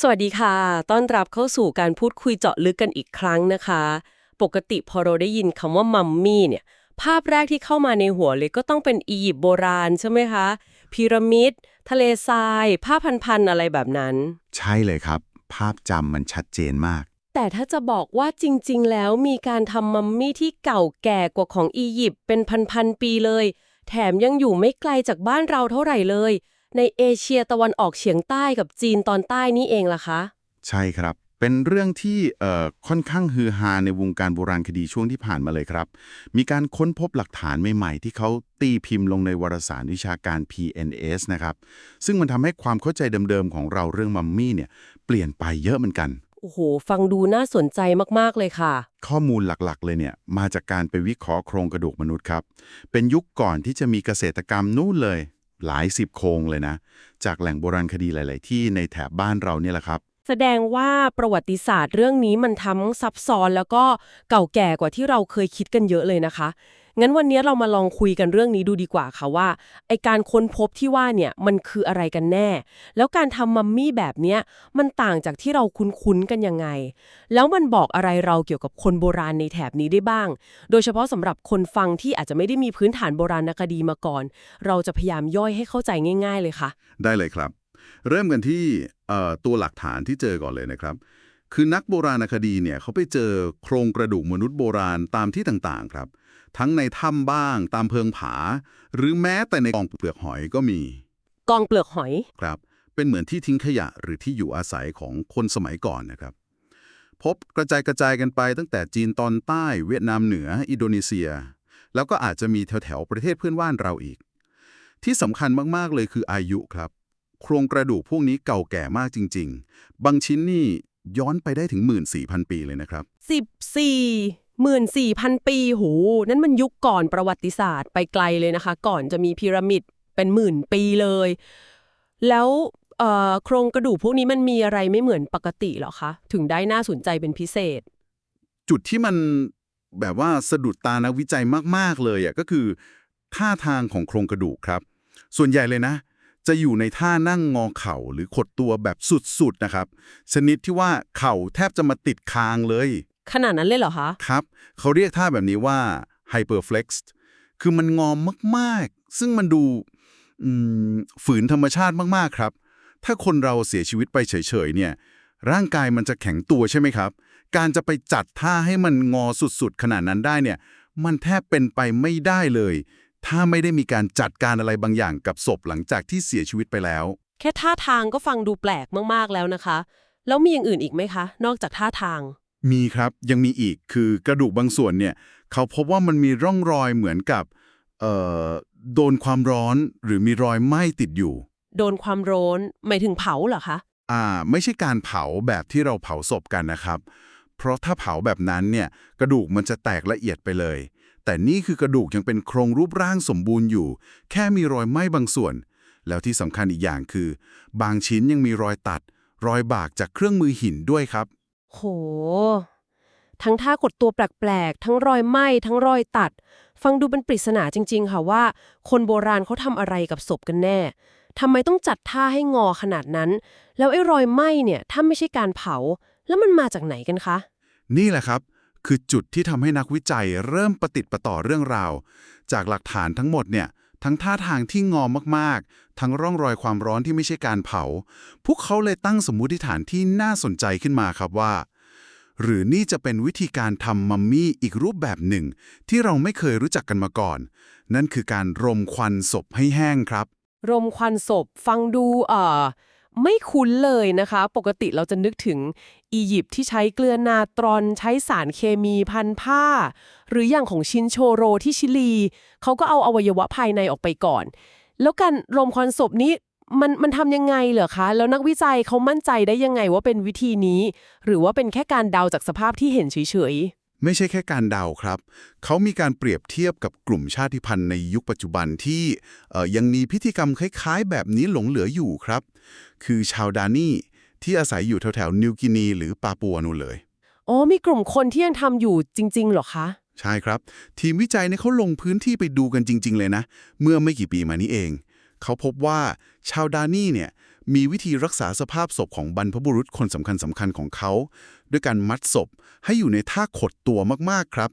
สวัสดีค่ะ ต้อนรับเข้าสู่การพูดคุยเจาะลึกกันอีกครั้งนะคะ ปกติพอเราได้ยินคำว่ามัมมี่เนี่ย ภาพแรกที่เข้ามาในหัวเลยก็ต้องเป็นอียิปต์โบราณใช่ไหมคะ พีระมิด ทะเลทราย ผ้าพันๆอะไรแบบนั้น ใช่เลยครับ ภาพจำมันชัดเจนมาก แต่ถ้าจะบอกว่าจริงๆ แล้วมีการทำมัมมี่ที่เก่าแก่กว่าของอียิปต์เป็นพันๆปีเลย แถมยังอยู่ไม่ไกลจากบ้านเราเท่าไหร่เลย ในเอเชียตะวันออกเฉียงใต้กับจีนตอนใต้นี่เองล่ะคะ ใช่ครับ เป็นเรื่องที่เอ่อค่อนข้างฮือฮาในวงการโบราณคดีช่วงที่ผ่านมาเลยครับ มีการค้นพบหลักฐานใหม่ๆ ที่เขาตีพิมพ์ลงในวารสารวิชาการ PNS นะครับ ซึ่งมันทำให้ความเข้าใจเดิมๆของเราเรื่องมัมมี่เนี่ยเปลี่ยนไปเยอะเหมือนกันโอ้โห ฟังดูน่าสนใจมาก ๆ เลยค่ะ ข้อมูลหลัก ๆ เลยเนี่ย มาจากการไปวิเคราะห์โครงกระดูกมนุษย์ครับ เป็นยุคก่อนที่จะมีเกษตรกรรมนู่นเลย หลายสิบโครงเลยนะ จากแหล่งโบราณคดีหลาย ๆ ที่ในแถบบ้านเราเนี่ยแหละครับ แสดงว่าประวัติศาสตร์เรื่องนี้มันทั้งซับซ้อนแล้วก็เก่าแก่กว่าที่เราเคยคิดกันเยอะเลยนะคะ งั้นวันนี้เรามาลองคุยกันเรื่องนี้ดูดีกว่าค่ะว่าไอการค้นพบที่ว่าเนี่ยมันคืออะไรกันแน่ แล้วการทำมัมมี่แบบเนี้ยมันต่างจากที่เราคุ้นๆกันยังไง แล้วมันบอกอะไรเราเกี่ยวกับคนโบราณในแถบนี้ได้บ้าง โดยเฉพาะสำหรับคนฟังที่อาจจะไม่ได้มีพื้นฐานโบราณคดีมาก่อน เราจะพยายามย่อยให้เข้าใจง่าย ๆ เลยค่ะ ได้เลยครับ เริ่มกันที่ตัวหลักฐานที่เจอก่อนเลยนะครับคือนักโบราณคดีเนี่ยเขาไปเจอโครงกระดูกมนุษย์โบราณตามที่ต่างๆ ครับ ทั้งในถ้ำบ้างตามเพิงผา หรือแม้แต่ในกองเปลือกหอยก็มี กองเปลือกหอยครับ เป็นเหมือนที่ทิ้งขยะหรือที่อยู่อาศัยของคนสมัยก่อนนะครับ พบกระจายกระจายกันไปตั้งแต่จีนตอนใต้เวียดนามเหนือ อินโดนีเซีย แล้วก็อาจจะมีแถวๆประเทศเพื่อนบ้านเราอีก ที่สำคัญมากๆเลยคืออายุครับ โครงกระดูกพวกนี้เก่าแก่มากจริง ๆ บางชิ้นนี่ ย้อนไปได้ถึง 14,000 ปีเลยนะครับ 14หมื่นสี่พันปีโหนั่นมันยุคก่อนประวัติศาสตร์ไปไกลเลยนะคะ ก่อนจะมีพีระมิดเป็นหมื่นปีเลย แล้วเอ่อโครงกระดูกพวกนี้มันมีอะไรไม่เหมือนปกติเหรอคะ ถึงได้น่าสนใจเป็นพิเศษ จุดที่มันแบบว่าสะดุดตานักวิจัยมาก ๆ เลยอะก็คือท่าทางของโครงกระดูกครับ ส่วนใหญ่เลยนะ จะอยู่ในท่านั่งงอเข่าหรือขดตัวแบบสุดๆนะครับ ชนิดที่ว่าเข่าแทบจะมาติดคางเลย ขนาดนั้นเลยเหรอคะครับ เขาเรียกท่าแบบนี้ว่า hyperflexed คือมันงอมมากๆ ซึ่งมันดูอืมฝืนธรรมชาติมากๆครับ ถ้าคนเราเสียชีวิตไปเฉยๆเนี่ย ร่างกายมันจะแข็งตัวใช่ไหมครับ การจะไปจัดท่าให้มันงอสุดๆ ขนาดนั้นได้เนี่ย มันแทบเป็นไปไม่ได้เลย ถ้าไม่ได้มีการจัดการอะไรบางอย่างกับศพหลังจากที่เสียชีวิตไปแล้ว แค่ท่าทางก็ฟังดูแปลกมากๆแล้วนะคะ แล้วมีอย่างอื่นอีกไหมคะ นอกจากท่าทาง มีครับยังมีอีกคือกระดูกบางส่วนเนี่ยเขาพบว่ามันมีร่องรอยเหมือนกับเอ่อโดนความร้อนหรือมีรอยไหม้ติดอยู่ โดนความร้อนหมายถึงเผาเหรอคะอ่าไม่ใช่การเผาแบบที่เราเผาศพกันนะครับ เพราะถ้าเผาแบบนั้นเนี่ยกระดูกมันจะแตกละเอียดไปเลย แต่นี่คือกระดูกยังเป็นโครงรูปร่างสมบูรณ์อยู่ แค่มีรอยไหม้บางส่วน แล้วที่สำคัญอีกอย่างคือ บางชิ้นยังมีรอยตัด รอยบากจากเครื่องมือหินด้วยครับ โห ทั้งท่ากดตัวแปลกๆ ทั้งรอยไหม้ ทั้งรอยตัด ฟังดูเป็นปริศนาจริง ๆ ค่ะว่า คนโบราณเขาทำอะไรกับศพกันแน่ทำไมต้องจัดท่าให้งอขนาดนั้น แล้วไอ้รอยไหม้เนี่ยถ้าไม่ใช่การเผา แล้วมันมาจากไหนกันคะ นี่แหละครับ คือจุดที่ทำให้นักวิจัยเริ่มประติดประต่อเรื่องราว จากหลักฐานทั้งหมดเนี่ยทั้งท่าทางที่งอมากๆ ทั้งร่องรอยความร้อนที่ไม่ใช่การเผา พวกเขาเลยตั้งสมมุติฐานที่น่าสนใจขึ้นมาครับว่า หรือนี่จะเป็นวิธีการทำมัมมี่อีกรูปแบบหนึ่ง ที่เราไม่เคยรู้จักกันมาก่อน นั่นคือการรมควันศพให้แห้งครับ รมควันศพฟังดูเอ่อ ไม่คุ้นเลยนะคะ ปกติเราจะนึกถึงอียิปต์ที่ใช้เกลือนาตรอนใช้สารเคมีพันผ้า หรืออย่างของชินโชโรที่ชิลี เขาก็เอาอวัยวะภายในออกไปก่อน แล้วการรมควันศพนี้มันมันทำยังไงเหรอคะ แล้วนักวิจัยเขามั่นใจได้ยังไงว่าเป็นวิธีนี้ หรือว่าเป็นแค่การเดาจากสภาพที่เห็นเฉย ไม่ใช่แค่การเดาครับ เขามีการเปรียบเทียบกับกลุ่มชาติพันธุ์ในยุคปัจจุบันที่เอ่อยังมีพิธีกรรมคล้าย ๆ แบบนี้หลงเหลืออยู่ครับ คือชาวดานี่ที่อาศัยอยู่แถวๆนิวกินี หรือปาปัวนู่นเลยๆอ๋อ มีกลุ่มคนที่ยังทำอยู่จริงๆเหรอคะ ใช่ครับ ทีมวิจัยเนี่ยเขาลงพื้นที่ไปดูกันจริง ๆ เลยนะ เมื่อไม่กี่ปีมานี้เอง เขาพบว่าชาวดานี่เนี่ย มีวิธีรักษาสภาพศพของบรรพบุรุษคนสำคัญสำคัญของเขา ด้วยการมัดศพให้อยู่ในท่าขดตัวมากๆครับ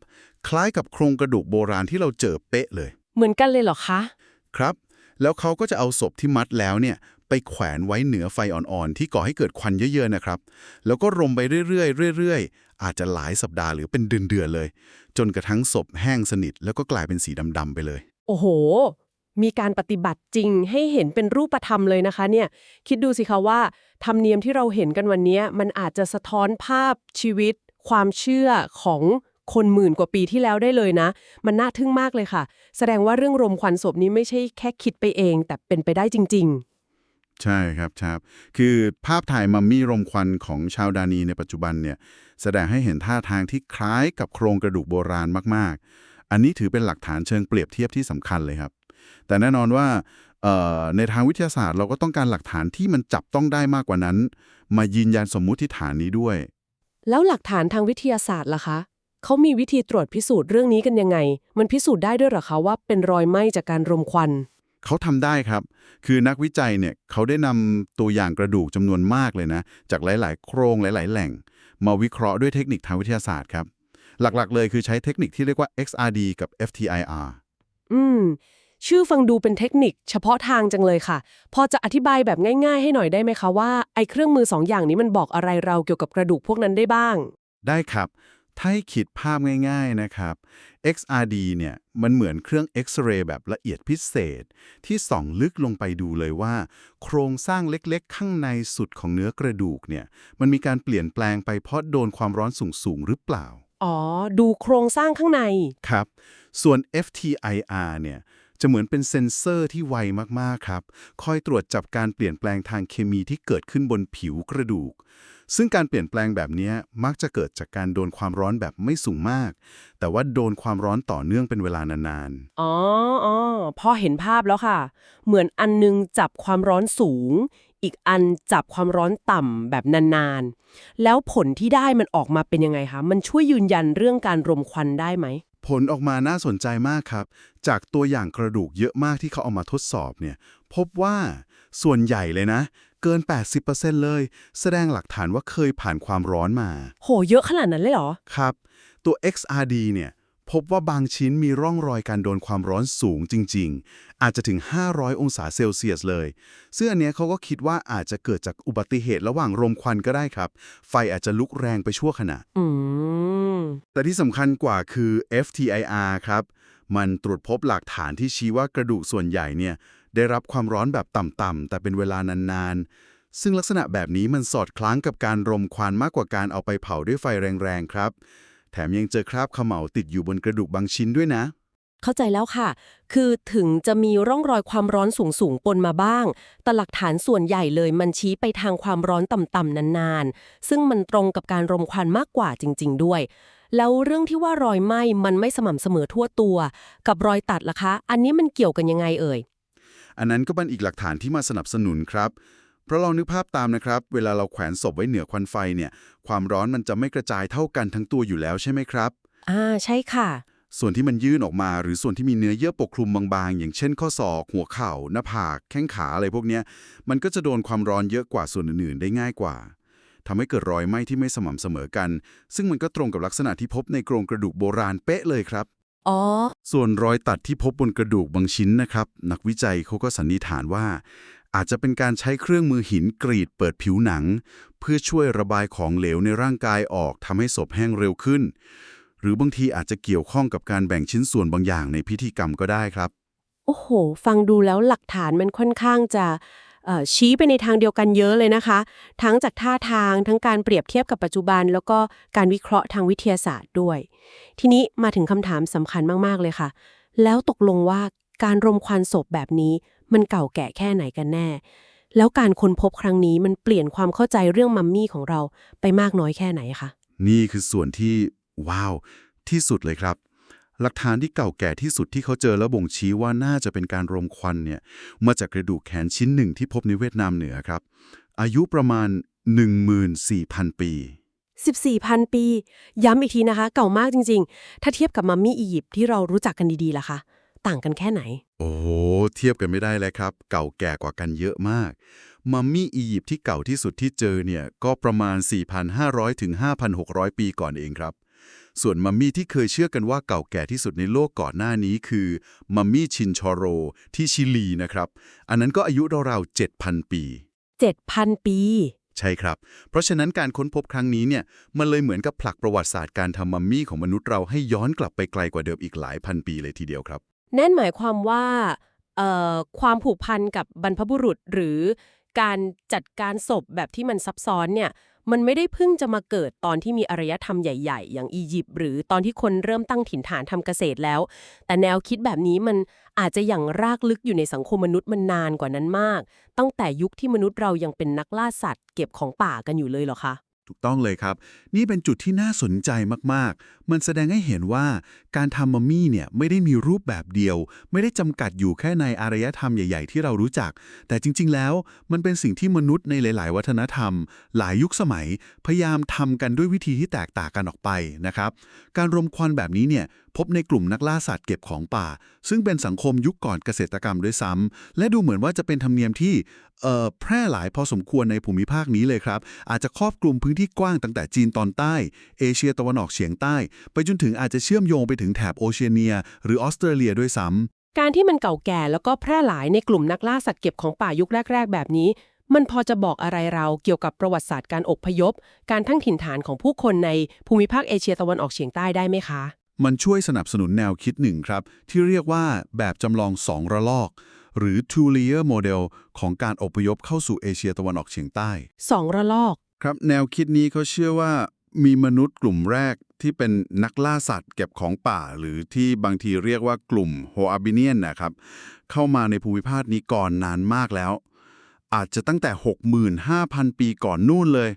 คล้ายกับโครงกระดูกโบราณที่เราเจอเป๊ะเลย เหมือนกันเลยเหรอคะ ครับ แล้วเขาก็จะเอาศพที่มัดแล้วเนี่ยไปแขวนไว้เหนือไฟอ่อนๆ ที่ก่อให้เกิดควันเยอะๆนะครับ แล้วก็รมไปเรื่อยๆเรื่อยๆ อาจจะหลายสัปดาห์หรือเป็นเดือนๆเลย จนกระทั่งศพแห้งสนิทแล้วก็กลายเป็นสีดำๆไปเลย โอ้โห มีการปฏิบัติจริงให้เห็นเป็นรูปธรรมเลยนะคะเนี่ยคิดดูสิคะว่าธรรมเนียมที่เราเห็นกันวันนี้มันอาจจะสะท้อนภาพชีวิต ความเชื่อของคนหมื่นกว่าปีที่แล้วได้เลยนะ มันน่าทึ่งมากเลยค่ะ แสดงว่าเรื่องรมควันศพนี้ไม่ใช่แค่คิดไปเอง แต่เป็นไปได้จริง ๆ ใช่ครับครับ คือภาพถ่ายมัมมี่รมควันของชาวดานีในปัจจุบันเนี่ยแสดงให้เห็นท่าทางที่คล้ายกับโครงกระดูกโบราณมากๆ อันนี้ถือเป็นหลักฐานเชิงเปรียบเทียบที่สำคัญเลยครับ แต่แน่นอนว่าเอ่อในทางวิทยาศาสตร์เราก็ต้องการหลักฐานที่มันจับต้องได้มากกว่านั้น มายืนยันสมมุติฐานนี้ด้วยๆแล้วหลักฐานทางวิทยาศาสตร์ล่ะคะเขามีวิธีตรวจพิสูจน์เรื่องนี้กันยังไง มันพิสูจน์ได้ด้วยเหรอคะว่าเป็นรอยไหม้จากการรมควันเขาทำได้ครับ คือนักวิจัยเนี่ยเขาได้นำตัวอย่างกระดูกจำนวนมากเลยนะ จากหลาย ๆ โครงหลาย ๆ แหล่ง มาวิเคราะห์ด้วยเทคนิคทางวิทยาศาสตร์ครับ หลัก ๆ เลยคือใช้เทคนิคที่เรียกว่า XRD กับ FTIR อืม ชื่อฟังดูเป็นเทคนิคเฉพาะทางจังเลยค่ะ พอจะอธิบายแบบง่ายๆ ให้หน่อยได้ไหมคะว่าไอ้เครื่องมือสองอย่างนี้มันบอกอะไรเราเกี่ยวกับกระดูกพวกนั้นได้บ้าง ได้ครับ ถ้าให้คิดภาพง่ายๆนะครับ XRD เนี่ยมันเหมือนเครื่องเอ็กซเรย์แบบละเอียดพิเศษ ที่ส่องลึกลงไปดูเลยว่า โครงสร้างเล็กๆ ข้างในสุดของเนื้อกระดูกเนี่ยมันมีการเปลี่ยนแปลงไปเพราะโดนความร้อนสูงๆหรือเปล่าอ๋อ ดูโครงสร้างข้างใน ครับ ส่วน FTIR เนี่ย จะเหมือนเป็นเซ็นเซอร์ที่ไวมากๆครับ คอยตรวจจับการเปลี่ยนแปลงทางเคมีที่เกิดขึ้นบนผิวกระดูก ซึ่งการเปลี่ยนแปลงแบบนี้มักจะเกิดจากการโดนความร้อนแบบไม่สูงมาก แต่ว่าโดนความร้อนต่อเนื่องเป็นเวลานานอ๋ออ๋อพอเห็นภาพแล้วค่ะ เหมือนอันนึงจับความร้อนสูง อีกอันจับความร้อนต่ำแบบนานๆ แล้วผลที่ได้มันออกมาเป็นยังไงคะ มันช่วยยืนยันเรื่องการรมควันได้ไหม ผลออกมาน่าสนใจมากครับ จากตัวอย่างกระดูกเยอะมากที่เขาเอามาทดสอบเนี่ย พบว่าส่วนใหญ่เลยนะ เกิน 80%เลย แสดงหลักฐานว่าเคยผ่านความร้อนมา โห เยอะขนาดนั้นเลยเหรอ ครับ ตัว XRD เนี่ย พบว่าบางชิ้นมีร่องรอยการโดนความร้อนสูงจริง ๆ อาจจะถึง 500 องศาเซลเซียสเลย ซึ่งอันเนี้ยเขาก็คิดว่าอาจจะเกิดจากอุบัติเหตุระหว่างรมควันก็ได้ครับ ไฟอาจจะลุกแรงไปชั่วขณะอืมแต่ที่สำคัญกว่าคือ FTIR ครับ มันตรวจพบหลักฐานที่ชี้ว่ากระดูกส่วนใหญ่เนี่ยได้รับความร้อนแบบต่ำๆแต่เป็นเวลานานๆ ซึ่งลักษณะแบบนี้มันสอดคล้องกับการรมควันมากกว่าการเอาไปเผาด้วยไฟแรงๆ ครับ แถมยังเจอคราบเขม่าติดอยู่บนกระดูกบางชิ้นด้วยนะ เข้าใจแล้วค่ะ คือถึงจะมีร่องรอยความร้อนสูงๆปนมาบ้าง แต่หลักฐานส่วนใหญ่เลยมันชี้ไปทางความร้อนต่ำๆนานๆ ซึ่งมันตรงกับการรมควันมากกว่าจริง ๆ ด้วย แล้วเรื่องที่ว่ารอยไหม้มันไม่สม่ำเสมอทั่วตัว กับรอยตัดล่ะคะ อันนี้มันเกี่ยวกันยังไงเอ่ย อันนั้นก็เป็นอีกหลักฐานที่มาสนับสนุนครับ เพราะลองนึกภาพตามนะครับ เวลาเราแขวนศพไว้เหนือควันไฟเนี่ย ความร้อนมันจะไม่กระจายเท่ากันทั้งตัวอยู่แล้วใช่ไหมครับ อ่าใช่ค่ะ ส่วนที่มันยื่นออกมา หรือส่วนที่มีเนื้อเยื่อปกคลุมบางๆ อย่างเช่น ข้อศอก หัวเข่า หน้าผาก แข้งขาอะไรพวกเนี้ย มันก็จะโดนความร้อนเยอะกว่าส่วนอื่นๆ ได้ง่ายกว่าทำให้เกิดรอยไหม้ที่ไม่สม่ำเสมอกัน ซึ่งมันก็ตรงกับลักษณะที่พบในโครงกระดูกโบราณเป๊ะเลยครับอ๋อ ส่วนรอยตัดที่พบบนกระดูกบางชิ้นนะครับ นักวิจัยเขาก็สันนิษฐานว่า อาจจะเป็นการใช้เครื่องมือหินกรีดเปิดผิวหนัง เพื่อช่วยระบายของเหลวในร่างกายออกทำให้ศพแห้งเร็วขึ้น หรือบางทีอาจจะเกี่ยวข้องกับการแบ่งชิ้นส่วนบางอย่างในพิธีกรรมก็ได้ครับ โอ้โห ฟังดูแล้วหลักฐานมันค่อนข้างจะชี้ไปในทางเดียวกันเยอะเลยนะคะ ทั้งจากท่าทางทั้งการเปรียบเทียบกับปัจจุบัน แล้วก็การวิเคราะห์ทางวิทยาศาสตร์ด้วย ทีนี้มาถึงคำถามสำคัญมากๆเลยค่ะ แล้วตกลงว่าการรมควันศพแบบนี้ มันเก่าแก่แค่ไหนกันแน่ แล้วการค้นพบครั้งนี้มันเปลี่ยนความเข้าใจเรื่องมัมมี่ของเราไปมากน้อยแค่ไหนคะ นี่คือส่วนที่ว้าวที่สุดเลยครับ หลักฐานที่เก่าแก่ที่สุดที่เขาเจอแล้วบ่งชี้ว่าน่าจะเป็นการรมควันเนี่ยมาจากกระดูกแขนชิ้นหนึ่งที่พบในเวียดนามเหนือครับ อายุประมาณ 14,000 ปี 14,000 ปี ย้ำอีกทีนะคะ เก่ามากจริง ๆ ถ้าเทียบกับมัมมี่อียิปต์ที่เรารู้จักกันดีๆล่ะคะ ต่างกันแค่ไหน โอ้โหเทียบกันไม่ได้เลยครับ เก่าแก่กว่ากันเยอะมาก มัมมี่อียิปต์ที่เก่าที่สุดที่เจอเนี่ย ก็ประมาณ 4,500 ถึง 5,600 ปีก่อนเองครับ ส่วนมัมมี่ที่เคยเชื่อกันว่าเก่าแก่ที่สุดในโลกก่อนหน้านี้คือ มัมมี่ชินชอโร ที่ชิลีนะครับ อันนั้นก็อายุราวๆ7,000 ปี 7,000 ปีใช่ครับ เพราะฉะนั้นการค้นพบครั้งนี้เนี่ยมันเลยเหมือนกับผลักประวัติศาสตร์การทำมัมมี่ของมนุษย์เราให้ย้อนกลับไปไกลกว่าเดิมอีกหลายพันปีเลยทีเดียวครับ นั่นหมายความว่าความผูกพันกับบรรพบุรุษหรือการจัดการศพแบบที่มันซับซ้อนเนี่ยมันไม่ได้เพิ่งจะมาเกิดตอนที่มีอารยธรรมใหญ่ ๆ อย่างอียิปต์หรือตอนที่คนเริ่มตั้งถิ่นฐานทำเกษตรแล้ว แต่แนวคิดแบบนี้มันอาจจะอย่างรากลึกอยู่ในสังคมมนุษย์มันนานกว่านั้นมาก ตั้งแต่ยุคที่มนุษย์เรายังเป็นนักล่าสัตว์ เก็บของป่ากันอยู่เลยเหรอคะ ถูกต้องเลยครับ นี่เป็นจุดที่น่าสนใจมากๆ มันแสดงให้เห็นว่าการทำมัมมี่เนี่ยไม่ได้มีรูปแบบเดียว ไม่ได้จำกัดอยู่แค่ในอารยธรรมใหญ่ๆ ที่เรารู้จัก แต่จริงๆแล้วมันเป็นสิ่งที่มนุษย์ในหลาย ๆ วัฒนธรรม หลายยุคสมัย พยายามทำกันด้วยวิธีที่แตกต่างกันออกไปนะครับ การรมควันแบบนี้เนี่ยพบในกลุ่มนักล่าสัตว์เก็บของป่า ซึ่งเป็นสังคมยุคก่อนเกษตรกรรมด้วยซ้ำและดูเหมือนว่าจะเป็นธรรมเนียมที่แพร่หลายพอสมควรในภูมิภาคนี้เลยครับ อาจจะครอบคลุมพื้นที่กว้างตั้งแต่จีนตอนใต้ เอเชียตะวันออกเฉียงใต้ ไปจนถึงอาจจะเชื่อมโยงไปถึงแถบโอเชียเนีย หรือออสเตรเลียด้วยซ้ำการที่มันเก่าแก่แล้วก็แพร่หลายในกลุ่มนักล่าสัตว์เก็บของป่ายุคแรก ๆ แบบนี้มันพอจะบอกอะไรเราเกี่ยวกับประวัติศาสตร์การอพยพ การทั้งถิ่นฐานของผู้คนในภูมิภาคเอเชียตะวันออกเฉียงใต้ได้ไหมคะ มันช่วยสนับสนุนแนวคิดหนึ่งครับ ที่เรียกว่าแบบจำลองสองระลอก หรือ two layer model ของการอพยพเข้าสู่เอเชียตะวันออกเฉียงใต้สองระลอก ครับ แนวคิดนี้เขาเชื่อว่ามีมนุษย์กลุ่มแรกที่เป็นนักล่าสัตว์เก็บของป่า หรือที่บางทีเรียกว่ากลุ่มโฮอาบิเนียนนะครับ เข้ามาในภูมิภาคนี้ก่อนนานมากแล้ว อาจจะตั้งแต่ 65,000 ปีก่อนนู่นเลย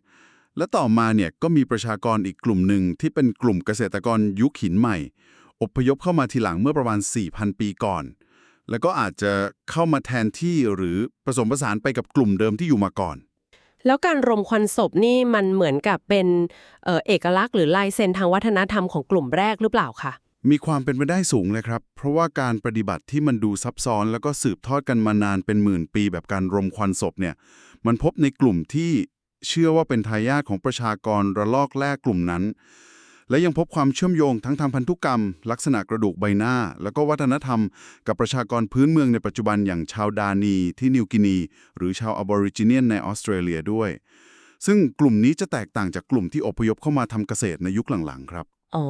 และต่อมาเนี่ยก็มีประชากรอีกกลุ่มหนึ่งที่เป็นกลุ่มเกษตรกรยุคหินใหม่ อพยพเข้ามาทีหลังเมื่อประมาณ 4,000 ปีก่อน แล้วก็อาจจะเข้ามาแทนที่หรือผสมผสานไปกับกลุ่มเดิมที่อยู่มาก่อน แล้วการรมควันศพนี่มันเหมือนกับเป็นเอ่อเอกลักษณ์หรือลายเซ็นทางวัฒนธรรมของกลุ่มแรกหรือเปล่าคะมีความเป็นไปได้สูงเลยครับ เพราะว่าการปฏิบัติที่มันดูซับซ้อนแล้วก็สืบทอดกันมานานเป็นหมื่นปีแบบการรมควันศพเนี่ย มันพบในกลุ่มที่ เชื่อว่าเป็นทายาทของประชากรระลอกแรกกลุ่มนั้น และยังพบความเชื่อมโยงทั้งทางพันธุกรรม ลักษณะกระดูกใบหน้า แล้วก็วัฒนธรรม กับประชากรพื้นเมืองในปัจจุบันอย่างชาวดานีที่นิวกินี หรือชาวอบอริจิเนียนในออสเตรเลียด้วย ซึ่งกลุ่มนี้จะแตกต่างจากกลุ่มที่อพยพเข้ามาทำเกษตรในยุคหลังๆ ครับอ๋อ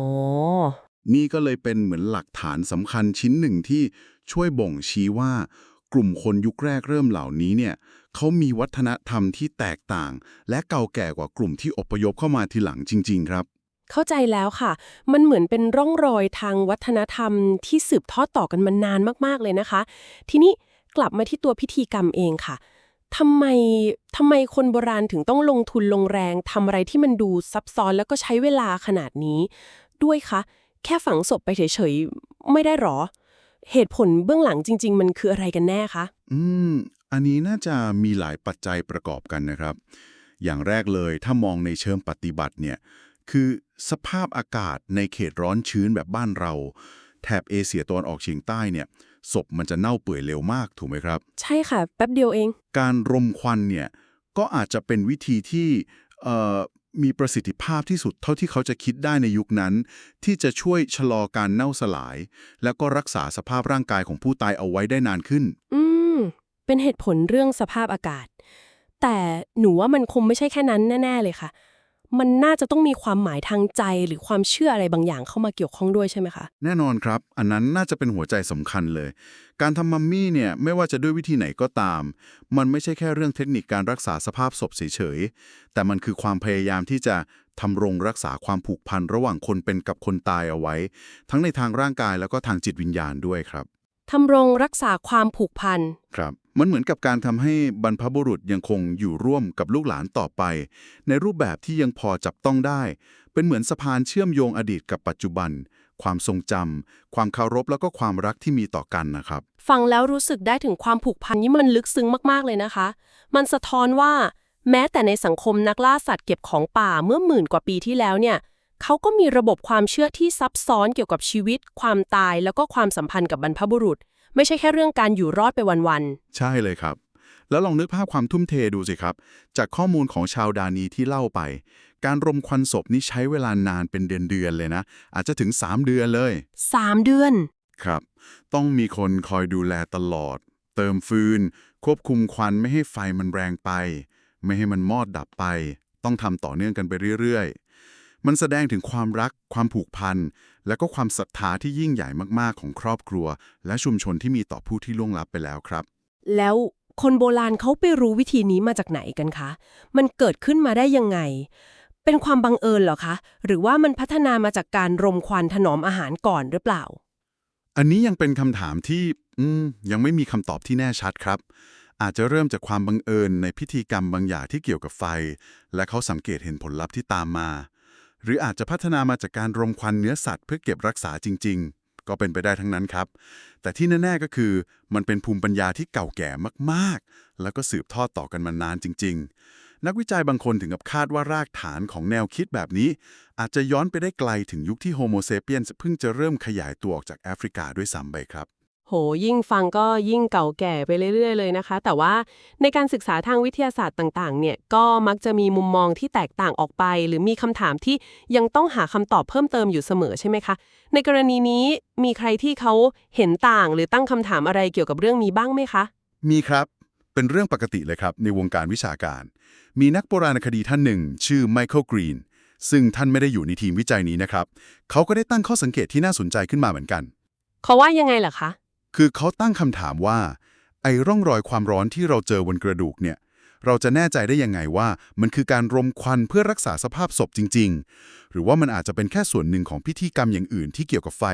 นี่ก็เลยเป็นเหมือนหลักฐานสำคัญชิ้นหนึ่งที่ช่วยบ่งชี้ว่า กลุ่มคนยุคแรกเริ่มเหล่านี้เนี่ยเขามีวัฒนธรรมที่แตกต่าง และเก่าแก่กว่ากลุ่มที่อพยพเข้ามาทีหลังจริง ๆ ครับ เข้าใจแล้วค่ะ มันเหมือนเป็นร่องรอยทางวัฒนธรรมที่สืบทอดต่อกันมานานมากๆเลยนะคะ ทีนี้กลับมาที่ตัวพิธีกรรมเองค่ะทำไมทำไมคนโบราณถึงต้องลงทุนลงแรงทำอะไรที่มันดูซับซ้อนแล้วก็ใช้เวลาขนาดนี้ ด้วยคะ แค่ฝังศพไปเฉยๆ ไม่ได้หรอ เหตุผลเบื้องหลังจริง ๆ มันคืออะไรกันแน่คะ อืม อันนี้น่าจะมีหลายปัจจัยประกอบกันนะครับ อย่างแรกเลยถ้ามองในเชิงปฏิบัติเนี่ย คือสภาพอากาศในเขตร้อนชื้นแบบบ้านเรา แถบเอเชียตะวันออกเฉียงใต้เนี่ย ศพมันจะเน่าเปื่อยเร็วมากถูกไหมครับ ใช่ค่ะ แป๊บเดียวเอง การรมควันเนี่ย ก็อาจจะเป็นวิธีที่เอ่อ มีประสิทธิภาพที่สุดเท่าที่เขาจะคิดได้ในยุคนั้น ที่จะช่วยชะลอการเน่าสลาย แล้วก็รักษาสภาพร่างกายของผู้ตายเอาไว้ได้นานขึ้น อืม เป็นเหตุผลเรื่องสภาพอากาศ แต่หนูว่ามันคงไม่ใช่แค่นั้นแน่ ๆ เลยค่ะ มันน่าจะต้องมีความหมายทางใจหรือความเชื่ออะไรบางอย่างเข้ามาเกี่ยวข้องด้วยใช่ไหมคะ แน่นอนครับ อันนั้นน่าจะเป็นหัวใจสำคัญเลย การทำมัมมี่เนี่ยไม่ว่าจะด้วยวิธีไหนก็ตาม มันไม่ใช่แค่เรื่องเทคนิคการรักษาสภาพศพเฉยๆ แต่มันคือความพยายามที่จะทำรงรักษาความผูกพันระหว่างคนเป็นกับคนตายเอาไว้ ทั้งในทางร่างกายแล้วก็ทางจิตวิญญาณด้วยครับ ทำรงรักษาความผูกพัน ครับ มันเหมือนกับการทำให้บรรพบุรุษยังคงอยู่ร่วมกับลูกหลานต่อไป ในรูปแบบที่ยังพอจับต้องได้ เป็นเหมือนสะพานเชื่อมโยงอดีตกับปัจจุบัน ความทรงจำความเคารพแล้วก็ความรักที่มีต่อกันนะครับ ฟังแล้วรู้สึกได้ถึงความผูกพันที่มันลึกซึ้งมากๆเลยนะคะ มันสะท้อนว่า แม้แต่ในสังคมนักล่าสัตว์เก็บของป่าเมื่อหมื่นกว่าปีที่แล้วเนี่ย เขาก็มีระบบความเชื่อที่ซับซ้อนเกี่ยวกับชีวิต ความตายแล้วก็ความสัมพันธ์กับบรรพบุรุษ ไม่ใช่แค่เรื่องการอยู่รอดไปวันใช่เลยครับ แล้วลองนึกภาพความทุ่มเทดูสิครับ จากข้อมูลของชาวดานีที่เล่าไป การรมควันศพนี่ใช้เวลานานเป็นเดือนๆเลยนะ อาจจะถึง 3 เดือนเลยๆ3เดือน ครับ ต้องมีคนคอยดูแลตลอด เติมฟืน ควบคุมควันไม่ให้ไฟมันแรงไป ไม่ให้มันมอดดับไป ต้องทำต่อเนื่องกันไปเรื่อยๆ มันแสดงถึงความรัก ความผูกพัน และก็ความศรัทธาที่ยิ่งใหญ่มากๆของครอบครัว และชุมชนที่มีต่อผู้ที่ล่วงลับไปแล้วครับ แล้วคนโบราณเขาไปรู้วิธีนี้มาจากไหนกันคะ มันเกิดขึ้นมาได้ยังไง เป็นความบังเอิญเหรอคะ หรือว่ามันพัฒนามาจากการรมควันถนอมอาหารก่อนหรือเปล่า อันนี้ยังเป็นคำถามที่อืมยังไม่มีคำตอบที่แน่ชัดครับ อาจจะเริ่มจากความบังเอิญในพิธีกรรมบางอย่างที่เกี่ยวกับไฟ และเขาสังเกตเห็นผลลัพธ์ที่ตามมา หรืออาจจะพัฒนามาจากการรมควันเนื้อสัตว์เพื่อเก็บรักษาจริง ๆ ก็เป็นไปได้ทั้งนั้นครับ แต่ที่แน่ ๆ ก็คือ มันเป็นภูมิปัญญาที่เก่าแก่มากๆ แล้วก็สืบทอดต่อกันมานานจริง ๆ นักวิจัยบางคนถึงกับคาดว่ารากฐานของแนวคิดแบบนี้ อาจจะย้อนไปได้ไกลถึงยุคที่โฮโมเซเปียนเพิ่งจะเริ่มขยายตัวออกจากแอฟริกาด้วยซ้ำไปครับ โหยิ่งฟังก็ยิ่งเก่าแก่ไปเรื่อย ๆ เลยนะคะ แต่ว่าในการศึกษาทางวิทยาศาสตร์ต่างๆ เนี่ยก็มักจะมีมุมมองที่แตกต่างออกไป หรือมีคำถามที่ยังต้องหาคำตอบเพิ่มเติมอยู่เสมอใช่ไหมคะ ในกรณีนี้มีใครที่เขาเห็นต่างหรือตั้งคำถามอะไรเกี่ยวกับเรื่องนี้บ้างไหมคะ มีครับเป็นเรื่องปกติเลยครับในวงการวิชาการ มีนักโบราณคดีท่านหนึ่ง ชื่อไมเคิลกรีนซึ่งท่านไม่ได้อยู่ในทีมวิจัยนี้นะครับ เขาก็ได้ตั้งข้อสังเกตที่น่าสนใจขึ้นมาเหมือนกัน เขาว่ายังไงล่ะคะ คือเขาตั้งคำถามว่า ไอ้ร่องรอยความร้อนที่เราเจอบนกระดูกเนี่ย เราจะแน่ใจได้ยังไงว่า มันคือการรมควันเพื่อรักษาสภาพศพจริง ๆ หรือว่ามันอาจจะเป็นแค่ส่วนหนึ่งของพิธีกรรมอย่างอื่นที่เกี่ยวกับไฟ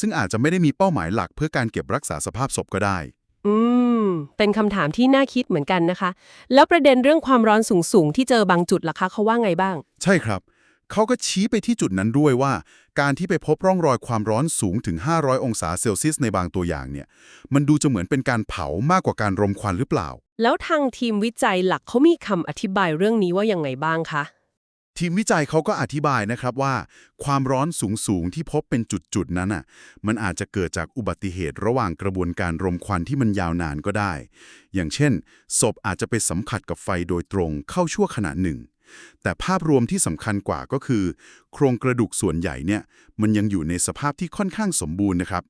ซึ่งอาจจะไม่ได้มีเป้าหมายหลักเพื่อการเก็บรักษาสภาพศพก็ได้ อืม เป็นคำถามที่น่าคิดเหมือนกันนะคะ แล้วประเด็นเรื่องความร้อนสูงๆที่เจอบางจุดล่ะคะเขาว่าไงบ้าง ใช่ครับ เขาก็ชี้ไปที่จุดนั้นด้วยว่า การที่ไปพบร่องรอยความร้อนสูงถึง 500 องศาเซลเซียสในบางตัวอย่างเนี่ย มันดูจะเหมือนเป็นการเผามากกว่าการรมควันหรือเปล่า แล้วทางทีมวิจัยหลักเขามีคำอธิบายเรื่องนี้ว่ายังไงบ้างคะ ทีมวิจัยเขาก็อธิบายนะครับว่า ความร้อนสูงๆที่พบเป็นจุดๆนั้นน่ะ มันอาจจะเกิดจากอุบัติเหตุระหว่างกระบวนการรมควันที่มันยาวนานก็ได้ อย่างเช่น ศพอาจจะไปสัมผัสกับไฟโดยตรงเข้าชั่วขณะหนึ่ง แต่ภาพรวมที่สำคัญกว่าก็คือ โครงกระดูกส่วนใหญ่เนี่ยมันยังอยู่ในสภาพที่ค่อนข้างสมบูรณ์นะครับ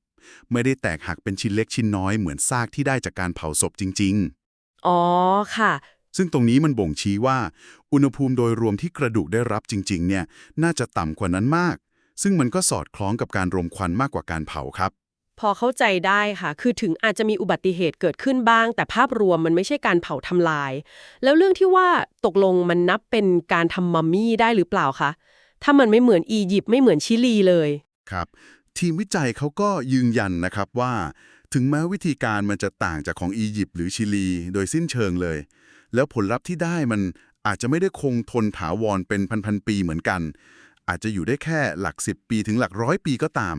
ไม่ได้แตกหักเป็นชิ้นเล็กชิ้นน้อยเหมือนซากที่ได้จากการเผาศพจริง ๆ อ๋อค่ะ ซึ่งตรงนี้มันบ่งชี้ว่า อุณหภูมิโดยรวมที่กระดูกได้รับจริง ๆ เนี่ยน่าจะต่ำกว่านั้นมาก ซึ่งมันก็สอดคล้องกับการรมควันมากกว่าการเผาครับ พอเข้าใจได้ค่ะ คือถึงอาจจะมีอุบัติเหตุเกิดขึ้นบ้าง แต่ภาพรวมมันไม่ใช่การเผาทำลาย แล้วเรื่องที่ว่าตกลงมันนับเป็นการทำมัมมี่ได้หรือเปล่าคะ ถ้ามันไม่เหมือนอียิปต์ไม่เหมือนชิลีเลย ครับ ทีมวิจัยเขาก็ยืนยันนะครับว่า ถึงแม้วิธีการมันจะต่างจากของอียิปต์หรือชิลี โดยสิ้นเชิงเลย แล้วผลลัพธ์ที่ได้มันอาจจะไม่ได้คงทนถาวรเป็นพันๆปีเหมือนกัน อาจจะอยู่ได้แค่หลักสิบปีถึงหลักร้อยปีก็ตาม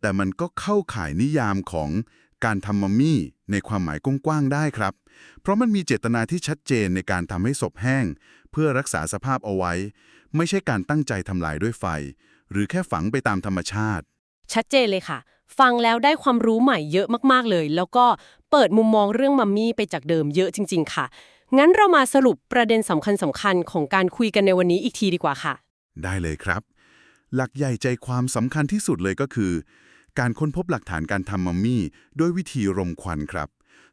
แต่มันก็เข้าข่ายนิยามของการทำมัมมี่ในความหมายกว้างๆได้ครับ เพราะมันมีเจตนาที่ชัดเจนในการทำให้ศพแห้ง เพื่อรักษาสภาพเอาไว้ ไม่ใช่การตั้งใจทำลายด้วยไฟ หรือแค่ฝังไปตามธรรมชาติ ชัดเจนเลยค่ะ ฟังแล้วได้ความรู้ใหม่เยอะมากๆเลย แล้วก็เปิดมุมมองเรื่องมัมมี่ไปจากเดิมเยอะจริง ๆ ค่ะ งั้นเรามาสรุปประเด็นสำคัญสำคัญๆของการคุยกันในวันนี้อีกทีดีกว่าค่ะ ได้เลยครับ หลักใหญ่ใจความสำคัญที่สุดเลยก็คือ การค้นพบหลักฐานการทำมัมมี่ด้วยวิธีรมควันครับ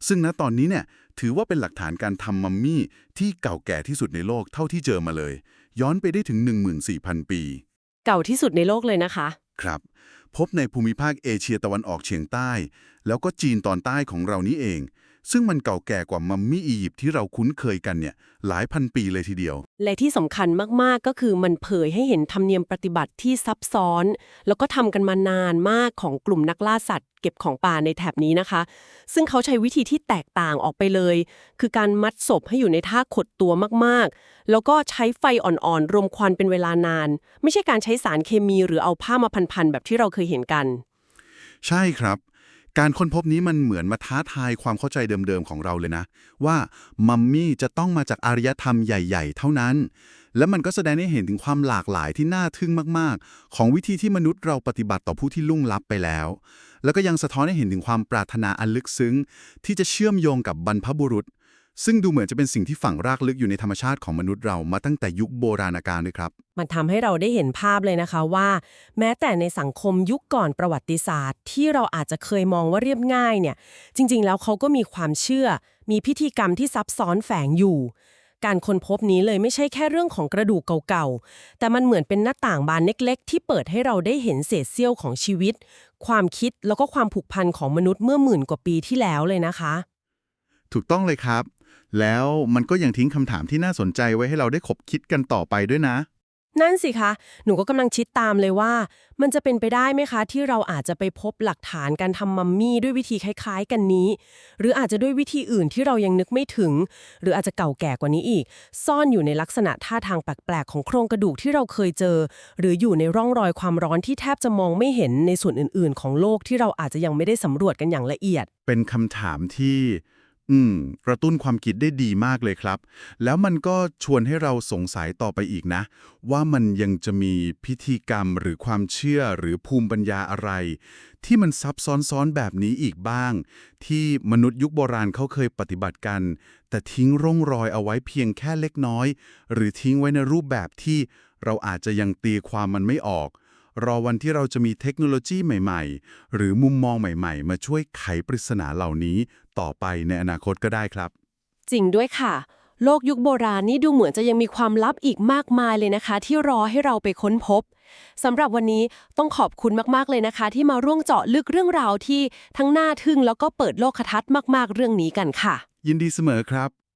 ซึ่งณตอนนี้เนี่ยถือว่าเป็นหลักฐานการทำมัมมี่ที่เก่าแก่ที่สุดในโลกเท่าที่เจอมาเลย ย้อนไปได้ถึง 14,000 ปี เก่าที่สุดในโลกเลยนะคะ ครับ พบในภูมิภาคเอเชียตะวันออกเฉียงใต้ แล้วก็จีนตอนใต้ของเรานี้เอง ซึ่งมันเก่าแก่กว่ามัมมี่อียิปต์ที่เราคุ้นเคยกันเนี่ยหลายพันปีเลยทีเดียว และที่สำคัญมากๆก็คือมันเผยให้เห็นธรรมเนียมปฏิบัติที่ซับซ้อน แล้วก็ทำกันมานานมากของกลุ่มนักล่าสัตว์ เก็บของป่าในแถบนี้นะคะ ซึ่งเขาใช้วิธีที่แตกต่างออกไปเลย คือการมัดศพให้อยู่ในท่าขดตัวมากๆ แล้วก็ใช้ไฟอ่อนๆรมควันเป็นเวลานาน ไม่ใช่การใช้สารเคมีหรือเอาผ้ามาพันๆแบบที่เราเคยเห็นกัน ใช่ครับ การค้นพบนี้มันเหมือนมาท้าทายความเข้าใจเดิมๆของเราเลยนะ ว่ามัมมี่จะต้องมาจากอารยธรรมใหญ่ ๆ เท่านั้น และมันก็แสดงให้เห็นถึงความหลากหลายที่น่าทึ่งมากๆ ของวิธีที่มนุษย์เราปฏิบัติต่อผู้ที่ลุ่งลับไปแล้ว แล้วก็ยังสะท้อนให้เห็นถึงความปรารถนาอันลึกซึ้ง ที่จะเชื่อมโยงกับบรรพบุรุษ ซึ่งดูเหมือนจะเป็นสิ่งที่ฝังรากลึกอยู่ในธรรมชาติของมนุษย์เรามาตั้งแต่ยุคโบราณกาลด้วยครับ มันทำให้เราได้เห็นภาพเลยนะคะว่า แม้แต่ในสังคมยุคก่อนประวัติศาสตร์ ที่เราอาจจะเคยมองว่าเรียบง่ายเนี่ย จริง ๆ แล้วเขาก็มีความเชื่อ มีพิธีกรรมที่ซับซ้อนแฝงอยู่ การค้นพบนี้เลยไม่ใช่แค่เรื่องของกระดูกเก่าๆ แต่มันเหมือนเป็นหน้าต่างบานเล็ก ๆ ที่เปิดให้เราได้เห็นเศษเสี้ยวของชีวิต ความคิดแล้วก็ความผูกพันของมนุษย์เมื่อหมื่นกว่าปีที่แล้วเลยนะคะ ถูกต้องเลยครับ แล้วมันก็ยังทิ้งคำถามที่น่าสนใจไว้ให้เราได้ขบคิดกันต่อไปด้วยนะ นั่นสิคะ หนูก็กำลังคิดตามเลยว่า มันจะเป็นไปได้ไหมคะ ที่เราอาจจะไปพบหลักฐานการทำมัมมี่ด้วยวิธีคล้าย ๆ กันนี้ หรืออาจจะด้วยวิธีอื่นที่เรายังนึกไม่ถึง หรืออาจจะเก่าแก่กว่านี้อีก ซ่อนอยู่ในลักษณะท่าทางแปลกๆของโครงกระดูกที่เราเคยเจอ หรืออยู่ในร่องรอยความร้อนที่แทบจะมองไม่เห็นในส่วนอื่น ๆ ของโลกที่เราอาจจะยังไม่ได้สำรวจกันอย่างละเอียด เป็นคำถามที่ อืม กระตุ้นความคิดได้ดีมากเลยครับ แล้วมันก็ชวนให้เราสงสัยต่อไปอีกนะ ว่ามันยังจะมีพิธีกรรมหรือความเชื่อหรือภูมิปัญญาอะไร ที่มันซับซ้อนๆแบบนี้อีกบ้าง ที่มนุษย์ยุคโบราณเขาเคยปฏิบัติกัน แต่ทิ้งร่องรอยเอาไว้เพียงแค่เล็กน้อย หรือทิ้งไว้ในรูปแบบที่เราอาจจะยังตีความมันไม่ออก รอวันที่เราจะมีเทคโนโลยีใหม่ ๆ หรือมุมมองใหม่ ๆ มาช่วยไขปริศนาเหล่านี้ ต่อไปในอนาคตก็ได้ครับ จริงด้วยค่ะ โลกยุคโบราณนี่ดูเหมือนจะยังมีความลับอีกมากมายเลยนะคะ ที่รอให้เราไปค้นพบสำหรับวันนี้ต้องขอบคุณมากๆเลยนะคะ ที่มาร่วงเจาะลึกเรื่องราวที่ทั้งน่าทึ่งแล้วก็เปิดโลกทัศน์มาก ๆ เรื่องนี้กันค่ะ ยินดีเสมอครับ